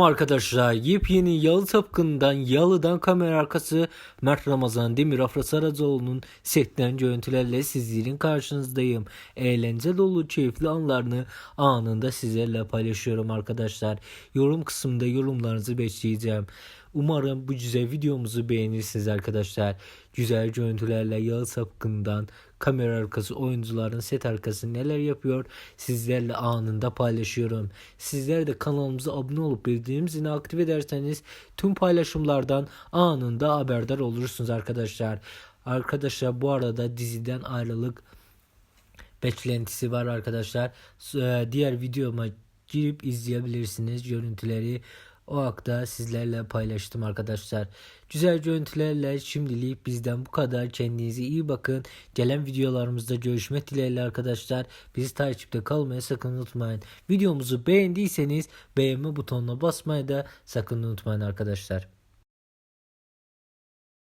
Arkadaşlar yepyeni Yalı Tapkın'dan Yalı'dan kamera arkası Mert Ramazan Demir Afra Saracoğlu'nun setten görüntülerle sizlerin karşınızdayım. Eğlence dolu keyifli anlarını anında sizlerle paylaşıyorum arkadaşlar. Yorum kısmında yorumlarınızı bekleyeceğim. Umarım bu güzel videomuzu beğenirsiniz arkadaşlar. Güzel görüntülerle Yalı Tapkın'dan kamera arkası oyuncuların set arkası neler yapıyor sizlerle anında paylaşıyorum. Sizler de kanalımıza abone olup bildirim zilini aktif ederseniz tüm paylaşımlardan anında haberdar olursunuz arkadaşlar. Arkadaşlar bu arada diziden ayrılık beklentisi var arkadaşlar. Ee, Diğer videoma girip izleyebilirsiniz görüntüleri. O hakta sizlerle paylaştım arkadaşlar. Güzel görüntülerle şimdilik bizden bu kadar. Kendinize iyi bakın. Gelen videolarımızda görüşmek dileğiyle arkadaşlar. Bizi takipte kalmayı sakın unutmayın. Videomuzu beğendiyseniz beğenme butonuna basmayı da sakın unutmayın arkadaşlar.